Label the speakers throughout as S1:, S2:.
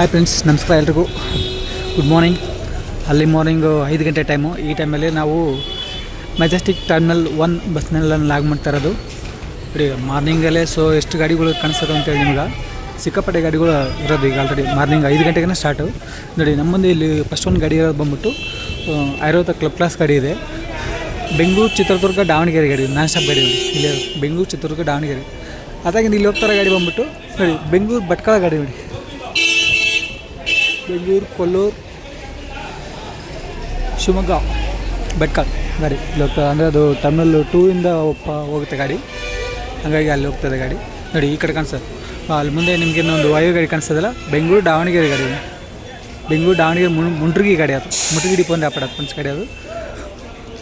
S1: Hi friends ನಮಸ್ಕಾರ ಎಲ್ರಿಗೂ. Good morning ಅಲ್ಲಿ ಮಾರ್ನಿಂಗು ಐದು ಗಂಟೆ ಟೈಮು ಈ ಟೈಮಲ್ಲಿ ನಾವು ಮೆಜೆಸ್ಟಿಕ್ ಟರ್ಮಿನಲ್ ಒನ್ ಬಸ್ನೆಲ್ಲ ಲಾಗ್ ಮಾಡ್ತಾ ಇರೋದು. ನೋಡಿ ಮಾರ್ನಿಂಗಲ್ಲೇ ಸೊ ಎಷ್ಟು ಗಾಡಿಗಳು ಕಾಣಿಸ್ತದೆ ಅಂತೇಳಿ ನಿಮ್ಗೆ. ಸಿಕ್ಕಾಪಟ್ಟೆ ಗಾಡಿಗಳು ಇರೋದು ಈಗ ಆಲ್ರೆಡಿ ಮಾರ್ನಿಂಗ್ ಐದು ಗಂಟೆಗೇ ಸ್ಟಾರ್ಟು ನೋಡಿ ನಮ್ಮ ಮುಂದೆ ಇಲ್ಲಿ ಫಸ್ಟ್ ಒಂದು ಗಾಡಿ ಇರೋದು ಬಂದ್ಬಿಟ್ಟು ಐರೋತ ಕ್ಲಬ್ ಕ್ಲಾಸ್ ಗಾಡಿ ಇದೆ. ಬೆಂಗಳೂರು ಚಿತ್ರದುರ್ಗ ದಾವಣಗೆರೆ ಗಾಡಿ, ನಾನ್ ಸ್ಟಾಪ್ ಗಾಡಿ ಇಲ್ಲಿ ಬೆಂಗಳೂರು ಚಿತ್ರದುರ್ಗ ದಾವಣಗೆರೆ. ಅದಾಗಿಂದ ಇಲ್ಲಿ ಹೋಗ್ತಾರ ಗಾಡಿ ಬಂದ್ಬಿಟ್ಟು, ನೋಡಿ, ಬೆಂಗಳೂರು ಭಟ್ಕಳ ಗಾಡಿ ನೋಡಿ. ಬೆಂಗಳೂರು, ಕೊಲ್ಲೂರು, ಶಿವಮೊಗ್ಗ ಬೆಟ್ಕಲ್ ಗಾಡಿ. ಇಲ್ಲಿ ಅಂದರೆ ಅದು ಟರ್ಮಿನಲ್ ಟೂ ಇಂದ ಹೋಗುತ್ತೆ ಗಾಡಿ. ಹಾಗಾಗಿ ಅಲ್ಲಿ ಹೋಗ್ತದೆ ಗಾಡಿ. ನೋಡಿ, ಈ ಕಡೆ ಕಾಣಿಸ್ತದೆ ಅಲ್ಲಿ ಮುಂದೆ ನಿಮಗೆ ಇನ್ನೊಂದು ವಾಯು ಗಾಡಿ ಕಾಣಿಸ್ತದಲ್ಲ ಬೆಂಗಳೂರು ದಾವಣಗೆರೆ ಗಾಡಿ ಬೆಂಗಳೂರು, ದಾವಣಗೆರೆ, ಮುನ್ ಮುಂಡ್ರಿಗಿ ಗಾಡಿ ಅದು. ಮುಟ್ರಿಗಿ ಡಿಪೋ ಅಂದರೆ ಆಪಡ ಪಂಚ್ ಗಾಡಿ ಅದು.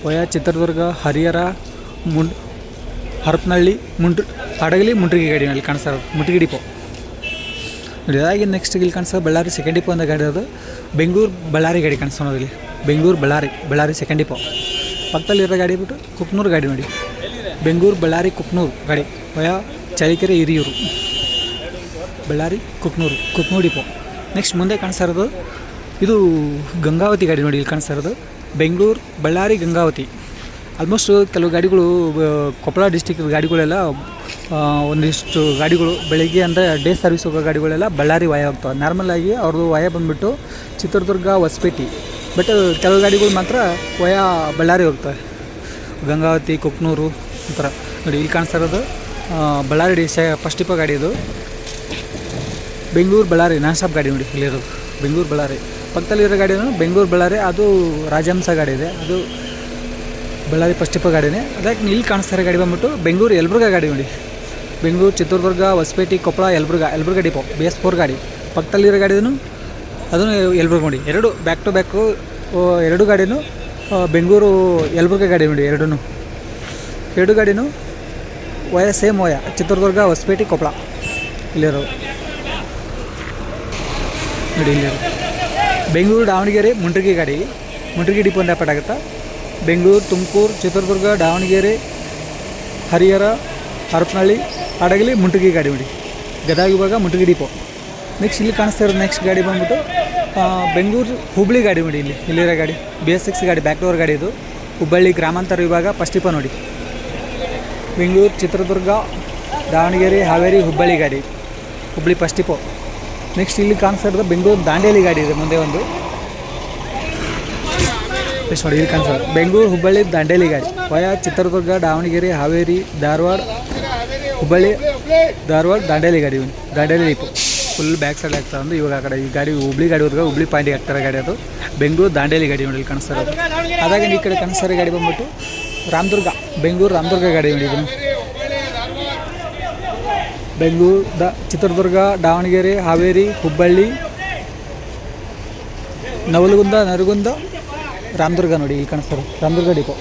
S1: ವಯ ಚಿತ್ರದುರ್ಗ ಹರಿಹರ ಮುಂಡ್ ಹರಪನಹಳ್ಳಿ ಮುಂಡ್ರಿ ಹಡಗಲಿ ಮುಂಡ್ರಿಗಿ ಗಾಡಿ ಅಲ್ಲಿ ಕಾಣಿಸ್ತಾರೆ ಮುಟ್ಗಿ ಡಿಪೋ ಅದಾಗಿ ನೆಕ್ಸ್ಟ್ ಇಲ್ಲಿ ಕಾಣಿಸೋ ಬಳ್ಳಾರಿ ಸೆಕೆಂಡ್ ಡಿಪೋ ಅಂತ ಗಾಡಿ ಅದು ಬೆಂಗಳೂರು ಬಳ್ಳಾರಿ ಗಾಡಿ ಕಾಣಿಸ್ತಾ ಇಲ್ಲಿ. ಬೆಂಗಳೂರು ಬಳ್ಳಾರಿ ಬಳ್ಳಾರಿ ಸೆಕೆಂಡ್ ಡಿಪೋ ಪಕ್ಕದಲ್ಲಿರೋ ಗಾಡಿ ಬಿಟ್ಟು ಕುಕ್ನೂರು ಗಾಡಿ ನೋಡಿ. ಬೆಂಗಳೂರು ಬಳ್ಳಾರಿ ಕುಕ್ನೂರು ಗಾಡಿ. Via Challakere Hiriyur. Ballari Kuknur Kuknur depot next ಮುಂದೆ ಕಾಣಿಸ್ತಾ ಇದು ಗಂಗಾವತಿ ಗಾಡಿ ನೋಡಿ ಇಲ್ಲಿ ಕಾಣಿಸ್ತಾ ಇರೋದು. ಬೆಂಗಳೂರು ಬಳ್ಳಾರಿ ಗಂಗಾವತಿ. ಆಲ್ಮೋಸ್ಟ್ ಕೆಲವು ಗಾಡಿಗಳು ಕೊಪ್ಪಳ ಡಿಸ್ಟಿಕ್ ಗಾಡಿಗಳೆಲ್ಲ ಒಂದಿಷ್ಟು ಗಾಡಿಗಳು, ಬೆಳಿಗ್ಗೆ ಅಂದರೆ ಡೇ ಸರ್ವಿಸ್ ಹೋಗೋ ಗಾಡಿಗಳೆಲ್ಲ ಬಳ್ಳಾರಿ ವಾಯ ಹೋಗ್ತವೆ ನಾರ್ಮಲ್ ಆಗಿ ಅವ್ರದ್ದು ವಾಯ ಬಂದುಬಿಟ್ಟು ಚಿತ್ರದುರ್ಗ, ಹೊಸಪೇಟೆ. ಬಟ್ ಕೆಲವು ಗಾಡಿಗಳು ಮಾತ್ರ ವಯ ಬಳ್ಳಾರಿ ಹೋಗ್ತವೆ. ಗಂಗಾವತಿ, ಕುಕ್ನೂರು, ಈ ಥರ ನೋಡಿ, ಇಲ್ಲಿ ಕಾಣಿಸ್ತಾ ಇರೋದು ಬಳ್ಳಾರಿ ಡಿ ಫಸ್ಟ್ ಟಿಪ್ಪ ಗಾಡಿ ಇದು. ಬೆಂಗಳೂರು ಬಳ್ಳಾರಿ ನಾನ್ ಸ್ಟಾಪ್ ಗಾಡಿ ನೋಡಿ, ಇಲ್ಲಿರೋದು. ಬೆಂಗಳೂರು ಬಳ್ಳಾರಿ. ಪಕ್ಕದಲ್ಲಿರೋ ಗಾಡಿನೂ ಬೆಂಗಳೂರು ಬಳ್ಳಾರಿ, ಅದು ರಾಜಹಂಸ ಗಾಡಿ ಇದೆ. ಅದು ಬಳ್ಳಾರಿ ಫಸ್ಟ್ ಟಿಪ್ಪ ಗಾಡಿನೇ. ಅದಕ್ಕೆ ಇಲ್ಲಿ ಕಾಣಿಸ್ತಾರೆ ಗಾಡಿ ಬಂದ್ಬಿಟ್ಟು, ಬೆಂಗಳೂರು ಯಲಬುರ್ಗ ಗಾಡಿ ನೋಡಿ. Bengaluru Chitradurga Hosapete, Koppal, Yelburga Yelburga depot B S four ಗಾಡಿ. ಪಕ್ಕದಲ್ಲಿರೋ ಗಾಡಿನೂ ಅದನ್ನು ಯಲಬುರ್ಗ ನೋಡಿ. ಎರಡು ಬ್ಯಾಕ್ ಟು ಬ್ಯಾಕು ಎರಡು ಗಾಡಿನೂ ಬೆಂಗಳೂರು, ಯಲಬುರ್ಗ ಗಾಡಿ ನೋಡಿ ಎರಡೂ ಎರಡು ಗಾಡಿನೂ, via same via Chitradurga Hosapete, Koppal. ಇಲ್ಲಿರೋ ನೋಡಿ ಇಲ್ಲಿ ಬೆಂಗಳೂರು ದಾವಣಗೆರೆ ಮುಂಡ್ರಿಗಿ ಗಾಡಿ. ಮುಂಡ್ರಿಗಿ ಡಿಪೋ ಅಂತ ಆಗುತ್ತಾ? ಬೆಂಗಳೂರು, ತುಮಕೂರು, ಚಿತ್ರದುರ್ಗ, ದಾವಣಗೆರೆ, ಹರಿಹರ, ಹರಪನಹಳ್ಳಿ, ಹಡಗಲಿ, ಮುಂಟಗಿ ಗಾಡಿ ನೋಡಿ ಗದಗ ಇವಾಗ ಮುಂಟಗಿ ಡಿಪೋ. ನೆಕ್ಸ್ಟ್ ಇಲ್ಲಿ ಕಾಣಿಸ್ತಾ ಇರೋದು ನೆಕ್ಸ್ಟ್ ಗಾಡಿ ಬಂದ್ಬಿಟ್ಟು ಬೆಂಗಳೂರು ಹುಬ್ಳಿ ಗಾಡಿ ನೋಡಿ ಇಲ್ಲಿ. ಇಲ್ಲಿರೋ ಗಾಡಿ. ಬಿ ಎಸ್ ಎಕ್ಸ್ ಗಾಡಿ ಬ್ಯಾಕ್ ಡೋರ್ ಗಾಡಿ ಇದು. ಹುಬ್ಬಳ್ಳಿ ಗ್ರಾಮಾಂತರ ವಿಭಾಗ ಡಿಪೋ ನೋಡಿ. ಬೆಂಗಳೂರು, ಚಿತ್ರದುರ್ಗ, ದಾವಣಗೆರೆ, ಹಾವೇರಿ, ಹುಬ್ಬಳ್ಳಿ ಗಾಡಿ. ಹುಬ್ಬಳ್ಳಿ ಡಿಪೋ ನೆಕ್ಸ್ಟ್ ಇಲ್ಲಿ ಕಾಣಿಸ್ತಾ ಇರೋದು ಬೆಂಗಳೂರು ದಾಂಡೇಲಿ ಗಾಡಿ ಇದೆ, ಮುಂದೆ ಒಂದು. ಎಷ್ಟು ಕನ್ಸರ್ ಬೆಂಗಳೂರು ಹುಬ್ಬಳ್ಳಿ ದಾಂಡೇಲಿ ಗಾಡಿ ವಯಾ ಚಿತ್ರದುರ್ಗ, ದಾವಣಗೆರೆ, ಹಾವೇರಿ, ಧಾರವಾಡ, ಹುಬ್ಬಳ್ಳಿ, ಧಾರವಾಡ, ದಾಂಡೇಲಿ ಗಾಡಿ ಇವನು. ದಾಂಡೇಲಿ ಲೀಪು ಫುಲ್ ಬ್ಯಾಕ್ ಸೈಡ್ ಆಗ್ತಾ ಅಂದ್ರೆ ಇವಾಗ ಆ ಕಡೆ ಈ ಗಾಡಿ ಹುಬ್ಳಿ ಗಾಡಿ ಹೋದಾಗ ಹುಬ್ಳಿ ಪಾಯಿಂಟಿಗೆ ಆಗ್ತಾರೆ ಗಾಡಿ ಅದು. ಬೆಂಗಳೂರು ದಾಂಡೇಲಿ ಗಾಡಿ ನೋಡಿ ಇಲ್ಲಿ ಕಾಣಿಸ್ತಾ ಇರೋದು. ಅದಾಗಿ ಈ ಕಡೆ ಕಾಣಿಸ್ತಾರೆ ಗಾಡಿ ಬಂದ್ಬಿಟ್ಟು ರಾಮದುರ್ಗ. ಬೆಂಗಳೂರು ರಾಮದುರ್ಗ ಗಾಡಿ ನೋಡಿ ಇದನ್ನು ಬೆಂಗಳೂರು ದ ಚಿತ್ರದುರ್ಗ, ದಾವಣಗೆರೆ, ಹಾವೇರಿ, ಹುಬ್ಬಳ್ಳಿ, ನವಲಗುಂದ, ನರಗುಂದ ರಾಮದುರ್ಗ ನೋಡಿ, ಇಲ್ಲಿ ಕಾಣಿಸ್ತಾರೆ. ರಾಮದುರ್ಗ ಡಿಪೋ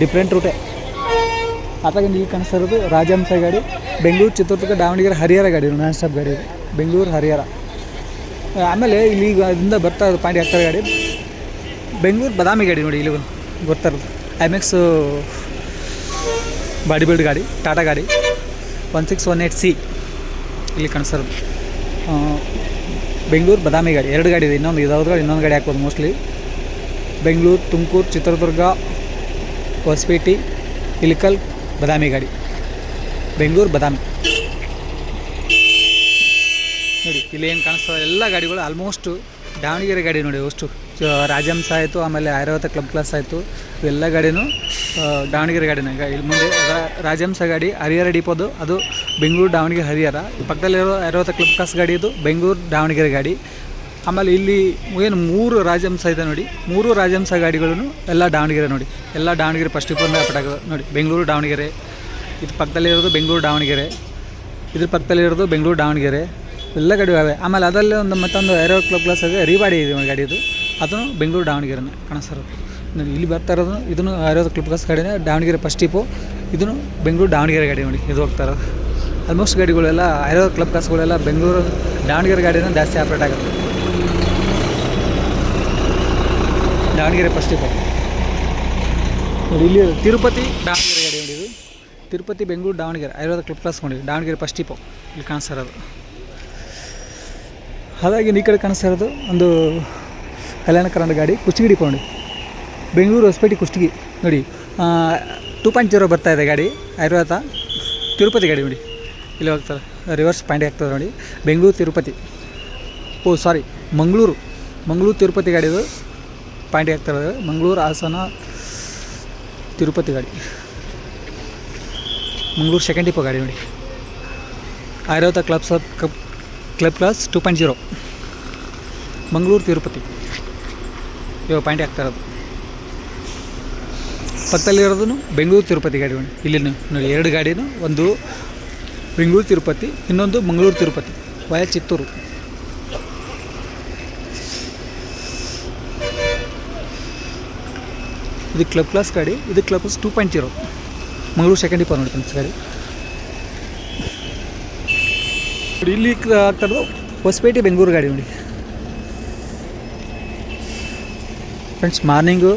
S1: ಡಿಫ್ರೆಂಟ್ ರೂಟೇ ಅದಾಗಿಂದ ಇಲ್ಲಿ ಕಾಣಿಸ್ತಾ ಇರೋದು ರಾಜಹಂಸ ಗಾಡಿ, ಬೆಂಗಳೂರು ಚಿತ್ರದುರ್ಗ, ದಾವಣಗೆರೆ, ಹರಿಹರ ಗಾಡಿ ನಾನ್ ಸ್ಟಾಪ್ ಗಾಡಿ ಬೆಂಗಳೂರು, ಹರಿಹರ. ಆಮೇಲೆ ಇಲ್ಲಿ ಅದರಿಂದ ಬರ್ತಾ ಇರೋದು ಪಾಂಡಿ ಹಾಕ್ತಾರೆ ಗಾಡಿ. ಬೆಂಗಳೂರು ಬದಾಮಿ ಗಾಡಿ ನೋಡಿ, ಇಲ್ಲಿ ಬರ್ತಾ ಇರೋದು ಐಮೆಕ್ಸ್ ಬಾಡಿ ಬಿಲ್ಡ್ ಗಾಡಿ ಟಾಟಾ ಗಾಡಿ. One six one eight C ಇಲ್ಲಿ ಕಾಣಿಸ್ತಾ ಇರೋದು ಬೆಂಗಳೂರು ಬದಾಮಿ ಗಾಡಿ. ಎರಡು ಗಾಡಿ ಇದೆ. ಇನ್ನೊಂದು ಇದಾದ್ರೆ ಇನ್ನೊಂದು ಗಾಡಿ ಹಾಕ್ಬೋದು ಮೋಸ್ಟ್ಲಿ ಬೆಂಗಳೂರು, ತುಮಕೂರು, ಚಿತ್ರದುರ್ಗ, ಹೊಸಪೇಟೆ ಇಲಿಕಲ್ ಬದಾಮಿ ಗಾಡಿ. ಬೆಂಗಳೂರು, ಬದಾಮಿ. ನೋಡಿ, ಇಲ್ಲಿ ಏನು ಕಾಣಿಸ್ತದೆ ಎಲ್ಲ ಗಾಡಿಗಳು ಆಲ್ಮೋಸ್ಟು ದಾವಣಗೆರೆ ಗಾಡಿ ನೋಡಿ, ಅಷ್ಟು. ರಾಜಹಂಸ ಆಯಿತು, ಆಮೇಲೆ ಐರಾವತ ಕ್ಲಬ್ ಕ್ಲಾಸ್ ಆಯಿತು. ಇವೆಲ್ಲ ಗಾಡಿನೂ ದಾವಣಗೆರೆ ಗಾಡಿನಾಗ ಇಲ್ಲಿ ಮುಂದೆ ರಾಜಹಂಸ ಗಾಡಿ, ಹರಿಹರ ಡಿಪೋದು, ಅದು ಬೆಂಗಳೂರು, ದಾವಣಗೆರೆ, ಹರಿಹರ. ಪಕ್ಕದಲ್ಲಿರೋ ಐರಾವತ ಕ್ಲಬ್ ಕ್ಲಾಸ್ ಗಾಡಿ ಇದು ಬೆಂಗಳೂರು, ದಾವಣಗೆರೆ ಗಾಡಿ. ಆಮೇಲೆ ಇಲ್ಲಿ ಏನು ಮೂರು ರಾಜಹಂಸ ಇದೆ ನೋಡಿ. ಮೂರು ರಾಜಹಂಸ ಗಾಡಿಗಳನ್ನು ಎಲ್ಲ ದಾವಣಗೆರೆ ನೋಡಿ. ಎಲ್ಲ ದಾವಣಗೆರೆ ಫಸ್ಟ್ ಡಿಪೋನ ಪಟಾಕ ನೋಡಿ. ಬೆಂಗಳೂರು ದಾವಣಗೆರೆ. ಇದು ಪಕ್ಕದಲ್ಲಿರೋದು ಬೆಂಗಳೂರು ದಾವಣಗೆರೆ. ಇದ್ರ ಪಕ್ಕದಲ್ಲಿರೋದು ಬೆಂಗಳೂರು ದಾವಣಗೆರೆ. ಎಲ್ಲ ಗಾಡಿ ಅವೆ ಆಮೇಲೆ ಅದರಲ್ಲಿ ಒಂದು ಮತ್ತೊಂದು ಏರೋ ಕ್ಲಬ್ ಕ್ಲಾಸ್ ಇದೆ. ರೀವಾಡಿ ಇದೆ ಒಂದು ಗಾಡಿ ಇದು ಅದನ್ನು ಬೆಂಗಳೂರು ದಾವಣಗೆರೆನೇ ನೋಡಿ, ಇಲ್ಲಿ ಬರ್ತಾ ಇರೋದು, ಇದನ್ನು ಏರೋ ಕ್ಲಬ್ ಕ್ಲಾಸ್ ಗಾಡಿನೇ ದಾವಣಗೆರೆ ಫಸ್ಟ್ ಟಿಪು ಇದನ್ನು ಬೆಂಗಳೂರು ದಾವಣಗೆರೆ ಗಾಡಿ ನೋಡಿ. ಇದು ಹೋಗ್ತಾ ಆಲ್ಮೋಸ್ಟ್ ಗಾಡಿಗಳೆಲ್ಲ ಐರೋ ಕ್ಲಬ್ ಕ್ಲಾಸ್ಗಳೆಲ್ಲ ಬೆಂಗಳೂರು ದಾವಣಗೆರೆ ಗಾಡಿನ ಜಾಸ್ತಿ ಆಪ್ರೇಟ್ ಆಗುತ್ತೆ ದಾವಣಗೆರೆ ಫಸ್ಟ್ ಇಪ್ಪ ನೋಡಿ, ಇಲ್ಲಿ ತಿರುಪತಿ, ದಾವಣಗೆರೆ ಗಾಡಿ ಹೊಡಿದು ತಿರುಪತಿ, ಬೆಂಗಳೂರು, ದಾವಣಗೆರೆ ಐರೋದ ಕ್ಲಿಪ್ ಕ್ಲಾಸ್ ಮಾಡಿದ್ವಿ ದಾವಣಗೆರೆ ಫಸ್ಟ್ ಟಿಪೋ ಇಲ್ಲಿ ಕಾಣಿಸ್ತಾ ಇರೋದು. ಹಾಗಾಗಿ ಈ ಕಡೆ ಕಾಣಿಸ್ತಾ ಇರೋದು ಒಂದು ಕಲ್ಯಾಣ ಕರ್ನಾಟಕ ಗಾಡಿ, ಕುಷ್ಟಗಿ ಡಿಪೋ ಬೆಂಗಳೂರು ಹೊಸಪೇಟೆ, ಕುಷ್ಟಗಿ. ನೋಡಿ ಟೂ ಪಾಯಿಂಟ್ ಜೀರೋ ಬರ್ತಾ ಇದೆ ಗಾಡಿ ಐರೋದ ತಿರುಪತಿ ಗಾಡಿ ನೋಡಿ. ಇಲ್ಲಿ ಹೋಗ್ತಾರೆ ರಿವರ್ಸ್ ಪಾಯಿಂಟ್ ಆಗ್ತದೆ ನೋಡಿ. ಬೆಂಗಳೂರು, ತಿರುಪತಿ. ಓ ಸಾರಿ ಮಂಗಳೂರು. ಮಂಗಳೂರು, ತಿರುಪತಿ ಗಾಡಿದು ಪಾಯಿಂಟ್ ಆಗ್ತಾ ಇದೆ ಮಂಗಳೂರು, ಹಾಸನ, ತಿರುಪತಿ ಗಾಡಿ. ಮಂಗಳೂರು ಸೆಕೆಂಡ್ ಡಿಪೋ ಗಾಡಿ ನೋಡಿ. ಐರಾವತ ಕ್ಲಬ್ ಸಬ್ cup club class two point zero Mangaluru, Tirupati. ಇವಾಗ ಪಾಯಿಂಟ್ ಆಗ್ತಾ ಇರೋದು ಪಕ್ಕದಲ್ಲಿರೋದು ಬೆಂಗಳೂರು, ತಿರುಪತಿ ಗಾಡಿ ನೋಡಿ. ಇಲ್ಲಿ ನೋಡಿ, ಎರಡು ಗಾಡಿನೂ, ಒಂದು ಬೆಂಗಳೂರು, ತಿರುಪತಿ, ಇನ್ನೊಂದು ಮಂಗಳೂರು, ತಿರುಪತಿ. ವಯ ಚಿತ್ತೂರು. ಇದು ಕ್ಲಬ್ ಕ್ಲಾಸ್ ಗಾಡಿ, ಇದು club class two point zero Mangaluru second depot ನೋಡಿ ಫ್ರೆಂಡ್ಸ್ ಗಾಡಿ. ಇಲ್ಲಿ ಆಗ್ತಾ ಇರೋದು ಹೊಸಪೇಟೆ ಬೆಂಗಳೂರು ಗಾಡಿ ನೋಡಿ. ಫ್ರೆಂಡ್ಸ್ ಮಾರ್ನಿಂಗು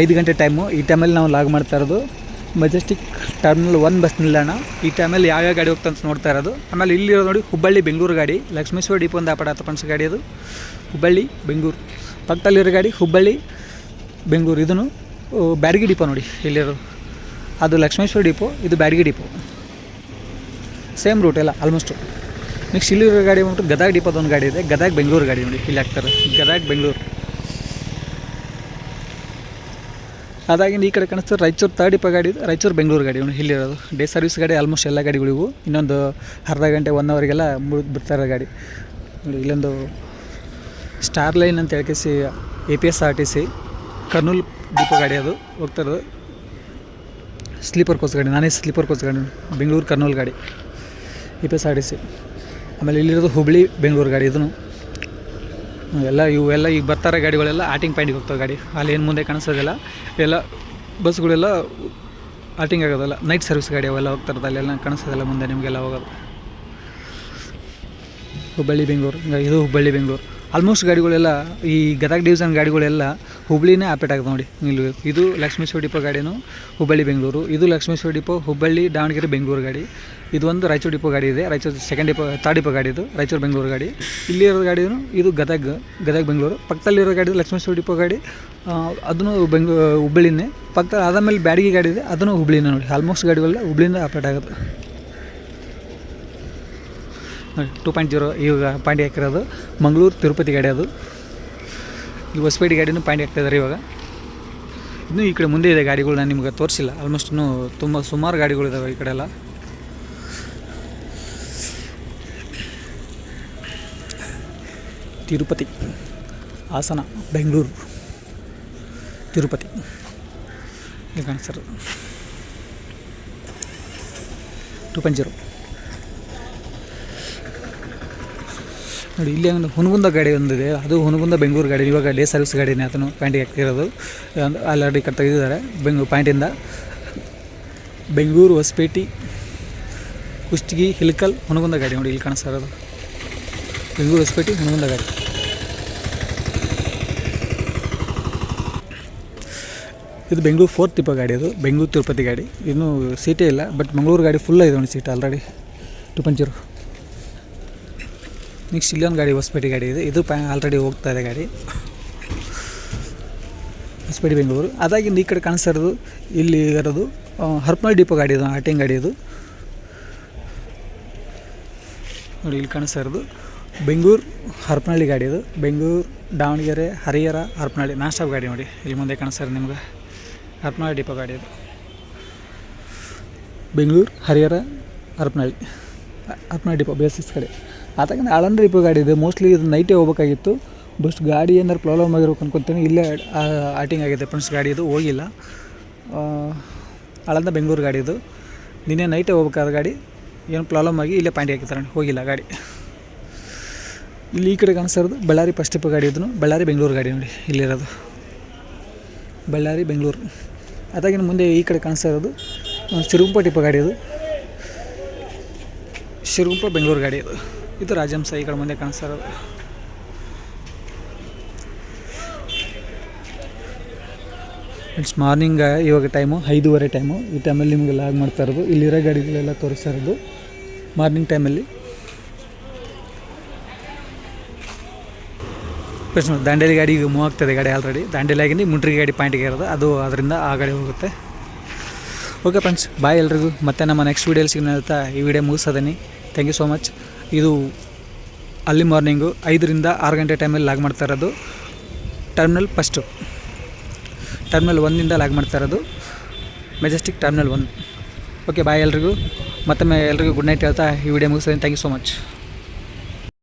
S1: ಐದು ಗಂಟೆ ಟೈಮು ಈ ಟೈಮಲ್ಲಿ ನಾವು ಲಾಗ್ ಮಾಡ್ತಾ ಇರೋದು ಮೆಜೆಸ್ಟಿಕ್ ಟರ್ಮಿನಲ್ ಒನ್ ಬಸ್ ನಿಲ್ದಾಣ. ಈ ಟೈಮಲ್ಲಿ ಯಾವ್ಯಾವ ಗಾಡಿ ಹೋಗ್ತಾ ಅಂತ ನೋಡ್ತಾ ಇರೋದು. ಆಮೇಲೆ ಇಲ್ಲಿರೋದು ನೋಡಿ ಹುಬ್ಬಳ್ಳಿ ಬೆಂಗಳೂರು ಗಾಡಿ. ಲಕ್ಷ್ಮೇಶ್ವರ ಡಿಪೋ ಒಂದು ಆಪಡ ಫ್ರೆಂಡ್ಸ್ ಗಾಡಿ ಅದು. ಹುಬ್ಬಳ್ಳಿ ಬೆಂಗಳೂರು. ಪಕ್ಕದಲ್ಲಿರೋ ಗಾಡಿ ಹುಬ್ಬಳ್ಳಿ ಬೆಂಗಳೂರು. ಇದನ್ನು ಬ್ಯಾಡಗಿ ಡಿಪೋ ನೋಡಿ ಇಲ್ಲಿರೋ ಅದು ಲಕ್ಷ್ಮೇಶ್ವರ ಡಿಪೋ, ಇದು ಬ್ಯಾಡಗಿ ಡಿಪೋ. ಸೇಮ್ ರೂಟ್ ಎಲ್ಲ ಆಲ್ಮೋಸ್ಟು ನೆಕ್ಸ್ಟ್ ಇಲ್ಲಿರೋ ಗಾಡಿ ಬಂದ್ಬಿಟ್ಟು ಗದಗ ಡಿಪೋದ ಒಂದು ಗಾಡಿ ಇದೆ, ಗದಗ ಬೆಂಗಳೂರು ಗಾಡಿ ನೋಡಿ, ಇಲ್ಲಿ ಹಾಕ್ತಾರೆ. ಗದಗ ಬೆಂಗಳೂರು. ಅದಾಗಿಂದ ಈ ಕಡೆ ಕಾಣಿಸ್ತದೆ ರಾಯಚೂರು ತರ್ಡ್ ಇಪ್ಪ ಗಾಡಿ ರಾಯಚೂರು ಬೆಂಗಳೂರು ಗಾಡಿ ನೋಡಿ, ಇಲ್ಲಿರೋದು. ಡೇ ಸರ್ವಿಸ್ ಗಾಡಿ ಆಲ್ಮೋಸ್ಟ್ ಎಲ್ಲ ಗಾಡಿಗಳಿಗೂ. ಇನ್ನೊಂದು ಅರ್ಧ ಗಂಟೆ ಒನ್ ಅವರಿಗೆಲ್ಲ ಬಿಡ್ತಾರೆ ಗಾಡಿ. ನೋಡಿ, ಇಲ್ಲೊಂದು ಸ್ಟಾರ್ ಲೈನ್ ಅಂತ ಹೇಳ್ಕೇಸಿ A P S R T C Kurnool depot ಗಾಡಿ ಅದು ಹೋಗ್ತಾ ಇರೋದು ಸ್ಲೀಪರ್ ಕೋಚ್ ಗಾಡಿ, ನಾನೇ ಸ್ಲೀಪರ್ ಕೋಚ್ ಗಾಡಿ, ಬೆಂಗಳೂರು ಕರ್ನೂಲ್ ಗಾಡಿ. E P S R D C. ಆಮೇಲೆ ಇಲ್ಲಿರೋದು ಹುಬ್ಳಿ, ಬೆಂಗಳೂರು ಗಾಡಿ ಇದನ್ನು ಎಲ್ಲ ಇವೆಲ್ಲ ಈಗ ಬರ್ತಾರೆ ಗಾಡಿಗಳೆಲ್ಲ, ಆಟಿಂಗ್ ಪಾಯಿಂಟಿಗೆ ಹೋಗ್ತಾವೆ ಗಾಡಿ. ಅಲ್ಲಿ ಏನು ಮುಂದೆ ಕಾಣಿಸೋದಿಲ್ಲ. ಎಲ್ಲ ಬಸ್ಗಳೆಲ್ಲ ಆಟಿಂಗ್ ಆಗೋದಲ್ಲ. ನೈಟ್ ಸರ್ವಿಸ್ ಗಾಡಿ ಅವೆಲ್ಲ ಹೋಗ್ತಾರದ ಅಲ್ಲೆಲ್ಲ ಕಾಣಿಸೋದಿಲ್ಲ, ಮುಂದೆ ನಿಮಗೆಲ್ಲ ಹೋಗೋದು. ಹುಬ್ಬಳ್ಳಿ, ಬೆಂಗಳೂರು. ಇದು ಹುಬ್ಬಳ್ಳಿ, ಬೆಂಗಳೂರು. ಆಲ್ಮೋಸ್ಟ್ ಗಾಡಿಗಳೆಲ್ಲ, ಈ ಗದಗ ಡಿವಿಷನ್ ಗಾಡಿಗಳೆಲ್ಲ ಹುಬ್ಳಿನೇ ಆಪೇಟ್ ಆಗುತ್ತೆ ನೋಡಿ. ಇಲ್ಲಿ ಇದು ಲಕ್ಷ್ಮೇಶ್ವರ ಡಿಪೋ ಗಾಡಿನು ಹುಬ್ಬಳ್ಳಿ ಬೆಂಗಳೂರು, ಇದು ಲಕ್ಷ್ಮೇಶ್ವರ ಡಿಪೋ ಹುಬ್ಬಳ್ಳಿ ದಾವಣಗೆರೆ ಬೆಂಗಳೂರು ಗಾಡಿ. ಇದು ಒಂದು ರಾಯಚೂರು ಡಿಪೋ ಗಾಡಿ ಇದೆ. Raichur second depot third depot ಗಾಡಿ ಇದು, ರಾಯಚೂರು ಬೆಂಗಳೂರು ಗಾಡಿ. ಇಲ್ಲಿರೋ ಗಾಡಿನೂ ಇದು ಗದಗ ಗದಗ ಬೆಂಗಳೂರು. ಪಕ್ಕದಲ್ಲಿರೋ ಗಾಡಿ ಲಕ್ಷ್ಮೇಶ್ವರ ಡಿಪೋ ಗಾಡಿ. ಅದನ್ನು ಬೆಂಗ ಹುಬ್ಬಳ್ಳಿನೇ. ಪಕ್ಕ ಅದಾದಮೇಲೆ ಬ್ಯಾಡಗಿ ಗಾಡಿ ಇದೆ, ಅದನ್ನು ಹುಬ್ಳಿನೇ ನೋಡಿ. ಆಲ್ಮೋಸ್ಟ್ ಗಾಡಿಗಳೆಲ್ಲ ಹುಬ್ಳಿಯಿಂದ ಆಪರೇಟ್ ಆಗುತ್ತೆ ಟೂ ಪಾಯಿಂಟ್ ಜೀರೋ ಇವಾಗ ಪಾಯಿಂಟ್ ಹಾಕಿರೋದು ಮಂಗಳೂರು, ತಿರುಪತಿ ಗಾಡಿ ಅದು. ಈ ಹೊಸಪೇಟೆ ಗಾಡಿನೂ ಪಾಯಿಂಟ್ ಹಾಕ್ತಿದ್ದಾರೆ ಇವಾಗ. ಇನ್ನೂ ಈ ಕಡೆ ಮುಂದೆ ಇದೆ ಗಾಡಿಗಳು, ನಾನು ನಿಮ್ಗೆ ತೋರಿಸಿಲ್ಲ. ಆಲ್ಮೋಸ್ಟ್ ಇನ್ನೂ ತುಂಬ ಸುಮಾರು ಗಾಡಿಗಳಿದ್ದಾವೆ ಈ ಕಡೆ ಎಲ್ಲ. ತಿರುಪತಿ, ಹಾಸನ, ಬೆಂಗಳೂರು, ತಿರುಪತಿ. ಕಾಣಿಸ್ತಾರೆ ಟೂ ಪಾಯಿಂಟ್ ಜೀರೋ. ನೋಡಿ, ಇಲ್ಲಿ ಒಂದು ಹುನಗುಂದ ಗಾಡಿ ಒಂದಿದೆ. ಅದು ಹುನಗುಂದ ಬೆಂಗಳೂರು ಗಾಡಿ, ಇವಾಗ ಡೇ ಸರ್ವಿಸ್ ಗಾಡಿನೇ ಅದನ್ನು ಪ್ಯಾಂಟಿಗೆ ಹಾಕ್ತಿರೋದು. ಆಲ್ರೆಡಿ ಕಟ್ ತೆಗೆದಿದ್ದಾರೆ ಬೆಂಗಳೂರು ಪ್ಯಾಂಟಿಂದ ಬೆಂಗಳೂರು ಹೊಸಪೇಟೆ, ಕುಷ್ಟಗಿ, ಹಿಲ್ಕಲ್ ಹುನಗುಂದ ಗಾಡಿ ನೋಡಿ ಇಲ್ಲಿ ಕಾಣಿಸ್ತಾ ಇರೋದು. ಬೆಂಗಳೂರು ಹೊಸಪೇಟೆ ಹುನಗುಂದ ಗಾಡಿ. ಇದು ಬೆಂಗಳೂರು ಫೋರ್ತ್ ಟಿಪ್ಪ ಗಾಡಿ ಅದು, ಬೆಂಗಳೂರು ತಿರುಪತಿ ಗಾಡಿ. ಇನ್ನೂ ಸೀಟೇ ಇಲ್ಲ ಬಟ್ ಮಂಗಳೂರು ಗಾಡಿ ಫುಲ್ ಇದೆ ಒಂದು seat already two zero next ಇಲ್ಲೊಂದು ಗಾಡಿ, ಹೊಸಪೇಟೆ ಗಾಡಿ ಇದೆ. ಇದು ಪ್ಯಾ ಆಲ್ರೆಡಿ ಹೋಗ್ತಾ ಇದೆ ಗಾಡಿ. ಹೊಸಪೇಟೆ, ಬೆಂಗಳೂರು. ಅದಾಗಿಂದ ಈ ಕಡೆ ಕಾಣಿಸ್ತಾ ಇಲ್ಲಿ ಇರೋದು ಹರ್ಪನಳ್ಳಿ ಡಿಪೋ ಗಾಡಿ ಇದು, ಆಟಿಂಗ್ ಗಾಡಿ ಇದು. ನೋಡಿ, ಇಲ್ಲಿ ಕಾಣಿಸ್ತಾ ಇರೋದು ಬೆಂಗಳೂರು ಹರಪನಹಳ್ಳಿ ಗಾಡಿ ಇದು. ಬೆಂಗಳೂರು, ದಾವಣಗೆರೆ, ಹರಿಹರ ಹರಪನಹಳ್ಳಿ ನಾನ್ ಸ್ಟಾಪ್ ಗಾಡಿ ನೋಡಿ. ಇಲ್ಲಿ ಮುಂದೆ ಕಾಣಿಸ್ತಾ ಇರೋದು ನಿಮ್ಗೆ. ಹರಪನಹಳ್ಳಿ ಡಿಪೋ ಗಾಡಿ ಇದು. ಬೆಂಗಳೂರು, ಹರಿಹರ ಹರಪನಹಳ್ಳಿ ಹರಪನಹಳ್ಳಿ ಡಿಪೋ ಬೇಸಿಸ್ ಕಡೆ. ಆತಂದ್ರೆ ಆಳಂದ ಡಿಪೋ ಗಾಡಿ ಇದೆ. ಮೋಸ್ಟ್ಲಿ ಇದು ನೈಟೇ ಹೋಗ್ಬೇಕಾಗಿತ್ತು. ಬಸ್ ಗಾಡಿ ಏನಾರು ಪ್ರಾಬ್ಲಮ್ ಆಗಿರೋಕೆ ಅನ್ಕೊತೀನಿ. ಇಲ್ಲೇ ಆಟಿಂಗ್ ಆಗಿದೆ ಫ್ರೆಂಡ್ಸ್ ಗಾಡಿ ಇದು, ಹೋಗಿಲ್ಲ. ಆಳಂದ ಬೆಂಗಳೂರು ಗಾಡಿ ಇದು. ನಿನ್ನೆ ನೈಟೇ ಹೋಗ್ಬೇಕಾದ ಗಾಡಿ. ಏನು ಪ್ರಾಬ್ಲಮ್ ಆಗಿ ಇಲ್ಲೇ ಪಾಯಿಂಟ್ ಹಾಕಿದ್ದಾರೆ ಹೋಗಿಲ್ಲ ಗಾಡಿ. ಇಲ್ಲಿ ಈ ಕಡೆ ಕಾಣಿಸ್ತಿರೋದು ಬಳ್ಳಾರಿ ಫಸ್ಟ್ ಟಿಪ್ ಗಾಡಿ ಇದನ್ನು. ಬಳ್ಳಾರಿ ಬೆಂಗಳೂರು ಗಾಡಿ ನೋಡಿ, ಇಲ್ಲಿರೋದು. ಬಳ್ಳಾರಿ ಬೆಂಗಳೂರು. ಅದಾಗಿನ ಮುಂದೆ ಈ ಕಡೆ ಕಾಣಿಸ್ತಾ ಇರೋದು ಶಿರುಗುಂಪ ಟಿಪ್ಪ ಗಾಡಿ ಇದು. ಶಿರುಗುಂಪ ಬೆಂಗಳೂರು ಗಾಡಿ ಇದು. ಇದು ರಾಜಂ ಕಡೆ ಮುಂದೆ ಕಾಣಿಸ್ತಾ ಇರೋದು. ಇಟ್ಸ್ ಮಾರ್ನಿಂಗ್ ಇವಾಗ ಟೈಮು ಐದೂವರೆ ಟೈಮು ಈ ಟೈಮಲ್ಲಿ ನಿಮಗೆ ಲಾಗ್ ಮಾಡ್ತಾ ಇರೋದು. ಇಲ್ಲಿರೋ ಗಾಡಿಗಳೆಲ್ಲ ತೋರಿಸ್ತಾ ಇರೋದು. ಮಾರ್ನಿಂಗ್ ಟೈಮಲ್ಲಿ ಫ್ರೆಂಡ್ಸ್ ನೋಡಿ ದಾಂಡೇಲಿ ಗಾಡಿ ಈಗ ಮೂವ್ ಆಗ್ತದೆ ಗಾಡಿ ಆಲ್ರೆಡಿ ದಾಂಡೇಲಿ ಆಗಿಂದ ಮುಂಡ್ರಿ ಗಾಡಿ ಪಾಯಿಂಟ್ಗೆ ಇರೋದು. ಅದು ಅದರಿಂದ ಆ ಗಾಡಿ ಹೋಗುತ್ತೆ. ಓಕೆ ಫ್ರೆಂಡ್ಸ್ ಬಾಯ್ ಎಲ್ರಿಗೂ. ಮತ್ತೆ ನಮ್ಮ ನೆಕ್ಸ್ಟ್ ವೀಡಿಯೋಲಿ ಸಿಗ್ನಲ್ತಾ ಈ ವಿಡಿಯೋ ಮುಗಿಸೋದೇನೆ ಥ್ಯಾಂಕ್ ಯು ಸೋ ಮಚ್ ಇದು ಅಲ್ಲಿ ಮಾರ್ನಿಂಗು ಐದರಿಂದ ಆರು ಗಂಟೆ ಟೈಮಲ್ಲಿ ಲಾಗ್ ಮಾಡ್ತಾ ಇರೋದು. ಟರ್ಮಿನಲ್ ಫಸ್ಟು ಟರ್ಮಿನಲ್ ಒಂದಿಂದ ಲಾಗ್ ಮಾಡ್ತಾ ಇರೋದು. Majestic terminal one okay bye ಎಲ್ರಿಗೂ. ಮತ್ತೊಮ್ಮೆ ಎಲ್ರಿಗೂ ಗುಡ್ ನೈಟ್ ಹೇಳ್ತಾ ಈ ವಿಡಿಯೋ ಮುಗಿಸ್ತೀನಿ. Thank you so much